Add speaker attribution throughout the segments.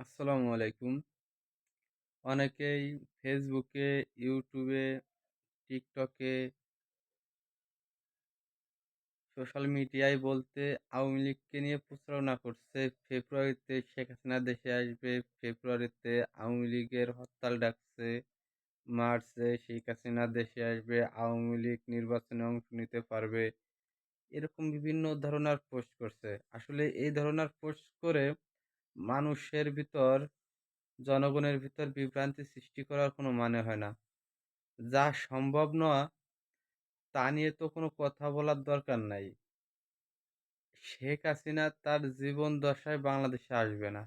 Speaker 1: আসসালামু আলাইকুম। অনেকেই ফেসবুকে, ইউটিউবে, টিকটকে সোশ্যাল মিডিয়ায় বলতে আওয়ামী লীগকে নিয়ে প্রচারণা করছে। ফেব্রুয়ারিতে শেখ হাসিনা দেশে আসবে, ফেব্রুয়ারিতে আওয়ামী লীগের হরতাল ডাকছে, মার্চে শেখ হাসিনা দেশে আসবে, আওয়ামী লীগ নির্বাচনে অংশ নিতে পারবে। এরকম বিভিন্ন ধরনের পোস্ট করছে। আসলে এই ধরনের পোস্ট করে মানুষের ভিতর জনগণের ভিতর বিভ্রান্তি সৃষ্টি করার কোনো মানে হয় না। যা সম্ভব নয় তা নিয়ে তো কোনো কথা বলার দরকার নাই। শেখ হাসিনা তার জীবন দশায় বাংলাদেশে আসবে না।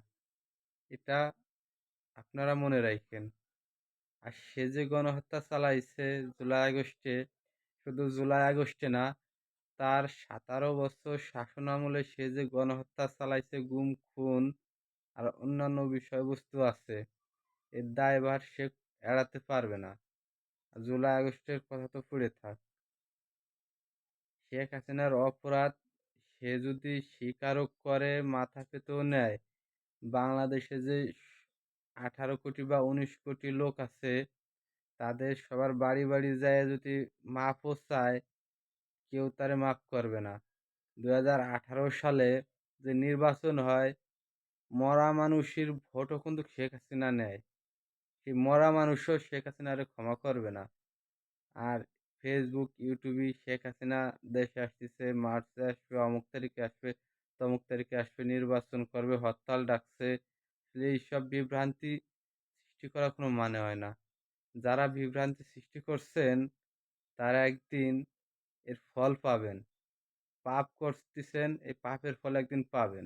Speaker 1: এটা আপনারা মনে রাখেন। আর সে যে গণহত্যা চালাইছে জুলাই আগস্টে, শুধু জুলাই আগস্টে না, তার সাতারো বছর শাসন শাসনামলে সে যে গণহত্যা চালাইছে, গুম, খুন আর অন্যান্য বিষয়বস্তু আছে, এর দায়ভার সে এড়াতে পারবে না। জুলাই আগস্টের কথা তো পড়ে থাক। শেখ হাসিনার অপরাধ সে যদি স্বীকারও করে মাথা পেতেও নেয় বাংলাদেশে যে আঠারো কোটি বা উনিশ কোটি লোক আছে তাদের সবার বাড়ি বাড়ি যায় যদি মাফও চায় কেউ তারে মাফ করবে না দু হাজার আঠারো সালে যে নির্বাচন হয় মরা মানুষের ভোটও কিন্তু শেখ হাসিনা নেয়। সেই মরা মানুষও শেখ হাসিনারে ক্ষমা করবে না। আর ফেসবুক ইউটিউবে শেখ হাসিনা দেশে আসতেছে, মার্চে আসবে, অমুক তারিখে আসবে, তমুক তারিখে আসবে, নির্বাচন করবে, হরতাল ডাকছে। এইসব বিভ্রান্তি সৃষ্টি করার কোনো মানে হয় না। যারা বিভ্রান্তি সৃষ্টি করছেন, তারা একদিন এর ফল পাবেন। পাপ করতেছেন, এই পাপের ফল একদিন পাবেন।